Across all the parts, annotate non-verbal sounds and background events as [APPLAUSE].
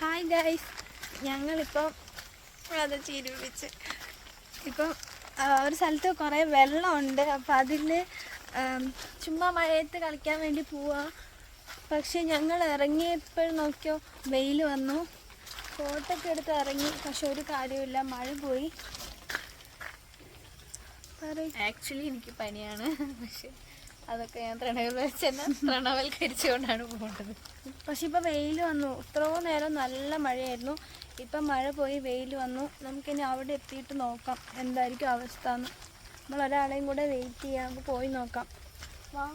Hi guys ഞങ്ങളിപ്പം അത് ചിരിപ്പിച്ച് ഇപ്പം ഒരു സ്ഥലത്ത് കുറേ വെള്ളമുണ്ട്. അപ്പം അതിൽ ചുമ്മാ മഴയത്ത് കളിക്കാൻ വേണ്ടി പോവാ. പക്ഷേ ഞങ്ങൾ ഇറങ്ങിയപ്പോൾ നോക്കിയോ വെയിൽ വന്നു. കോട്ടൊക്കെ എടുത്ത് ഇറങ്ങി. പക്ഷെ ഒരു കാര്യമില്ല മഴ പോയി. ആക്ച്വലി എനിക്ക് പനിയാണ്. പക്ഷെ അതൊക്കെ ഞാൻ പ്രണവൽച്ചെന്ന് തൃണവൽക്കരിച്ചുകൊണ്ടാണ് പോകേണ്ടത്. പക്ഷെ ഇപ്പം വെയിൽ വന്നു. ഇത്രയോ നേരം നല്ല മഴയായിരുന്നു. ഇപ്പം മഴ പോയി വെയിൽ വന്നു. നമുക്കിനി അവിടെ എത്തിയിട്ട് നോക്കാം. എന്തായിരിക്കും അവസ്ഥ എന്ന് നമ്മൾ ഒരാളെയും കൂടെ വെയിറ്റ് ചെയ്യാം. നമുക്ക് പോയി നോക്കാം. വാ.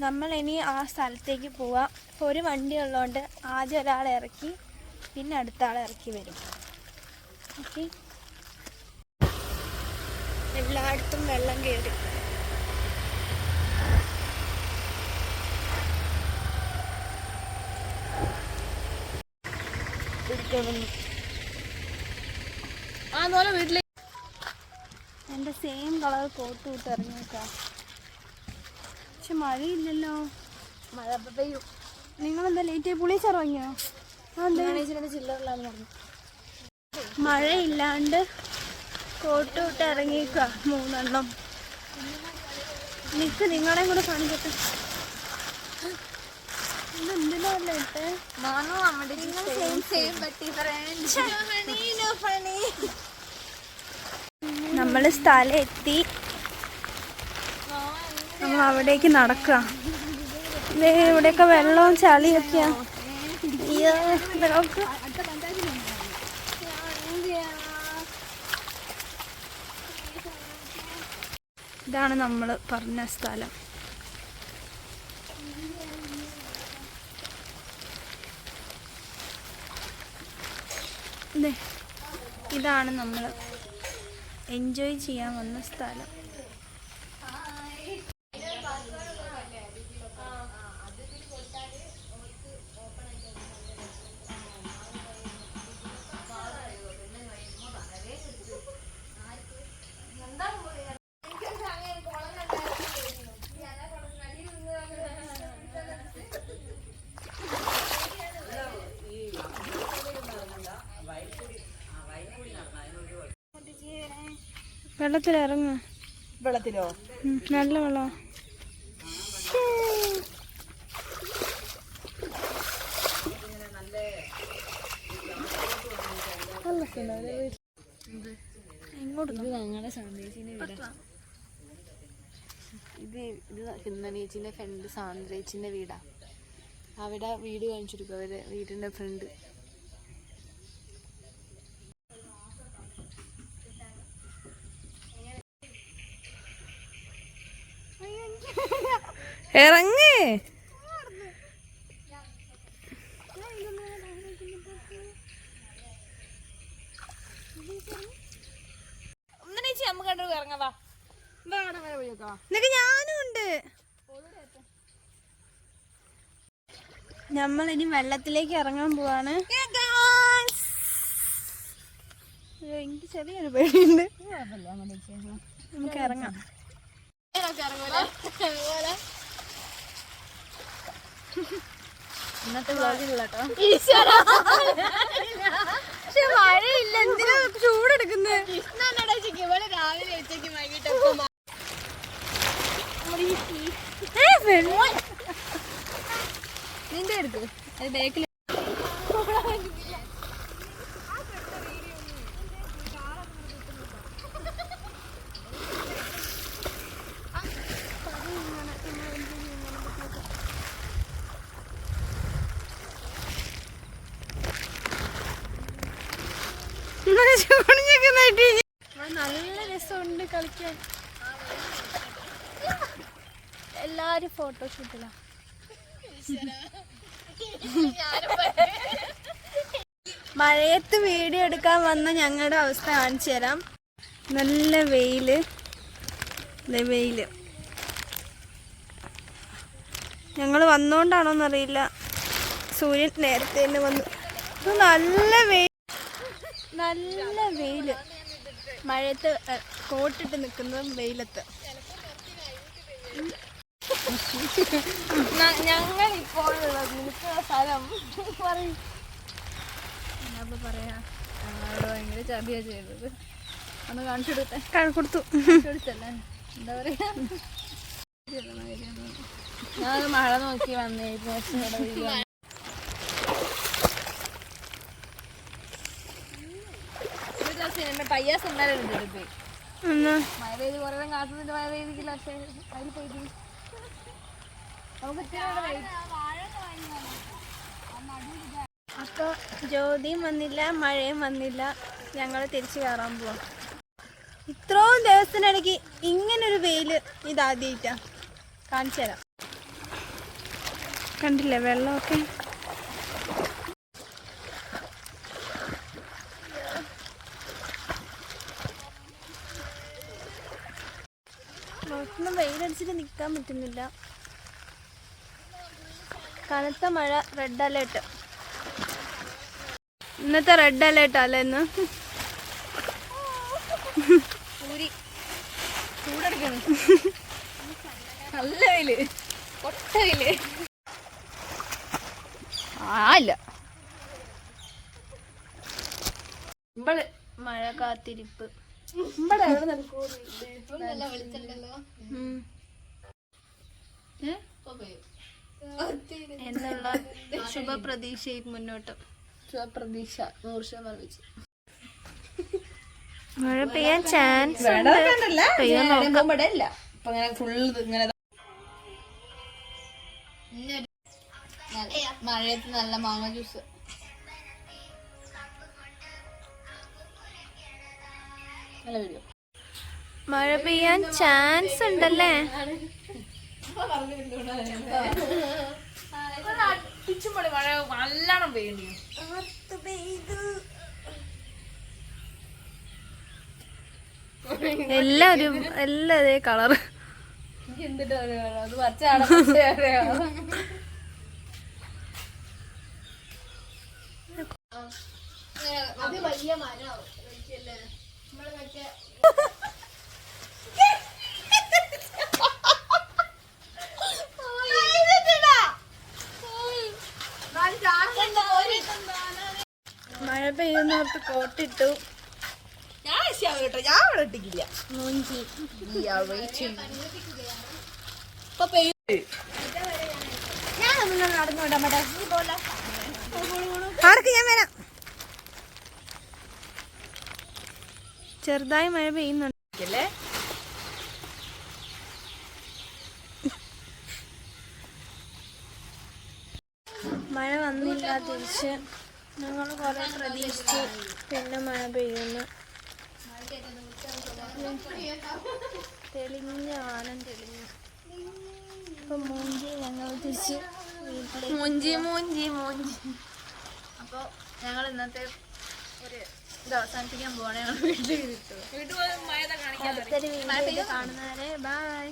നമ്മൾ ഇനി ആ സ്ഥലത്തേക്ക് പോവാം. ഇപ്പോൾ ഒരു വണ്ടി ഉള്ളതുകൊണ്ട് ആദ്യം ഒരാളെ ഇറക്കി പിന്നെ അടുത്ത ആളെ ഇറക്കി വരും. ഓക്കെ? എല്ലായിടത്തും വെള്ളം കയറി എന്റെ എന്റെ സെയിം കളർ കോട്ട് വിട്ട് ഇറങ്ങിയേക്കാം. പക്ഷെ മഴയില്ലല്ലോ. മഴ പെയ്യും. നിങ്ങളെന്താ ലേറ്റ് ഇറങ്ങിയോ അതെ ചില്ലറിലാന്ന് പറഞ്ഞു. മഴയില്ലാണ്ട് കോട്ട് വിട്ട് ഇറങ്ങിയേക്ക മൂന്നെണ്ണം. നിക്ക് നിങ്ങളെയും കൂടെ കാണിക്കട്ടെ. നമ്മൾ ഇട്ടേ? നാനോ നമ്മുടെ സെയിം സെയിം ബട്ട് നമ്മൾ സ്ഥലം എത്തി. നമ്മൾ അവിടേക്ക് നടക്കുക ഇവിടെയൊക്കെ വെള്ളവും ചളിയൊക്കെയാ. അയ്യോ, ഇതാണ് നമ്മൾ പറഞ്ഞ സ്ഥലം. ഇതാണ് നമ്മൾ എൻജോയ് ചെയ്യാൻ വന്ന സ്ഥലം. വെള്ളത്തിൽ ഇറങ്ങുക വെള്ളത്തിലോ നല്ല വെള്ളം ഇത് ഞങ്ങളുടെ സാന്ദ്രേച്ചിന്റെ വീടാ. ഇത് ഇത് ഹിന്ദനേച്ചിന്റെ ഫ്രണ്ട് സാന്ദ്രേച്ചിന്റെ വീടാ. അവിടെ വീട് കാണിച്ചിരിക്കും. അവർ വീടിന്റെ ഫ്രണ്ട് [LAUGHS] ഇറങ്ങ്. ഞാനും ഉണ്ട്. നമ്മൾ ഇനി വെള്ളത്തിലേക്ക് ഇറങ്ങാൻ പോവാണ്. എനിക്ക് ചെറിയൊരു പേടിയുണ്ട്. നമുക്ക് ഇറങ്ങാം. ഇന്നത്തെ പക്ഷെ മഴയില്ല എന്തിനാ ചൂടെടുക്കുന്നത് രാവിലെ ഉച്ചയ്ക്ക് വൈകിട്ട് നിന്റെ അടുത്ത് അത് ബാക്കിൽ നല്ല രസമുണ്ട് കളിക്കാൻ. എല്ലാരും ഫോട്ടോഷൂട്ടിലാ മഴയത്ത് വീഡിയോ എടുക്കാൻ വന്ന ഞങ്ങളുടെ അവസ്ഥ കാണിച്ചു തരാം. നല്ല വെയിൽ. വെയിൽ. ഞങ്ങൾ വന്നോണ്ടാണോന്നറിയില്ല. സൂര്യൻ നേരത്തെ തന്നെ വന്നു. ഇത് നല്ല വെയിൽ നല്ല വെയിൽ. മഴയത്ത് കോട്ടിട്ട് നിൽക്കുന്നതും വെയിലത്ത്. ഞങ്ങൾ ഇപ്പോൾ സ്ഥലം പറയും. എന്നപ്പോ പറയാ? ഭയങ്കര ചതിയാ ചെയ്തത്. ഒന്ന് കാണിച്ചു കൊടുത്തേ. കൊടുത്തല്ലേ? എന്താ പറയാ? ഞാൻ മഴ നോക്കി വന്നു. പയ്യാസ് എന്നാ? മഴ പെയ്ത് കുറേ നേരം കാത്തു നിന്നിട്ട് മഴ പെയ്തില്ല പക്ഷെ അതിൽ പോയിട്ട് നമുക്ക് ഇത്തിരി കൂടെ wait അപ്പോൾ ജ്യോതിയും വന്നില്ല മഴയും വന്നില്ല. ഞങ്ങൾ തിരിച്ചു കയറാൻ പോവാം. ഇത്രയും ദിവസത്തിനിടയ്ക്ക് ഇങ്ങനൊരു വെയിൽ ഇതാദ്യമായിട്ടാ കാണിച്ചു തരാം കണ്ടില്ലേ വെള്ളമൊക്കെ? പുറത്തൊന്നും വെയിലടിച്ചിട്ട് നിൽക്കാൻ പറ്റുന്നില്ല. കനത്ത മഴ റെഡ് അലേർട്ട് ഇന്നത്തെ റെഡ് അലേർട്ട് അല്ലേ ഇന്ന്? നല്ല വെയിൽ. കൊട്ട വെയിൽ. ആ ഇല്ല. മഴ കാത്തിരിപ്പ്. എന്നുള്ള ശുഭപ്രതീക്ഷയിൽ മുന്നോട്ട്. പ്രതീക്ഷ നൂറ് ശതമാനം വെച്ച്. മഴ പെയ്യാൻ ചാൻസ് മഴയത്ത് നല്ല മാങ്ങ ജ്യൂസ് നല്ല വീഡിയോ മഴ പെയ്യാൻ ചാൻസ് ഉണ്ടല്ലേ? എല്ലാരും മഴ നല്ലോണം പെയ്യണ്ടി എല്ലാം ഇതേ കളർ എന്തിട്ടാണ് എന്തിട്ട് അത് പച്ചയാണോ? പച്ചയാണോ? അത് വലിയ മരമാവും. മഴ പെയ്യുന്നോർത്ത് കോട്ടിട്ടു. ഞാൻ കേട്ടോ. ഞാൻ അവിടെ ഇട്ടിക്കില്ല മൂഞ്ചി. ഇപ്പൊ പെയ്യും ആർക്ക് ഞാൻ വരാം? ചെറുതായി മഴ പെയ്യുന്നുണ്ടല്ലേ മഴ വന്നില്ല തിരിച്ച് ഞങ്ങൾ കുറെ പ്രതീക്ഷിച്ച് പിന്നെ മഴ പെയ്യുന്നു. തെളിഞ്ഞ വാനം തെളിഞ്ഞു. ഇപ്പൊ മൂഞ്ചി ഞങ്ങൾ തിരിച്ച് വീട്ടിലേക്ക് മൂഞ്ചി മൂഞ്ചി മൂഞ്ചി. അപ്പോൾ ഞങ്ങൾ ഇന്നത്തെ ഒരു ഇത് അവസാനിപ്പിക്കാൻ പോവാണ്. ഞങ്ങൾ വീട്ടിൽ വീട്ടിൽ പോയി മഴ കാണുന്നവരെ ബൈ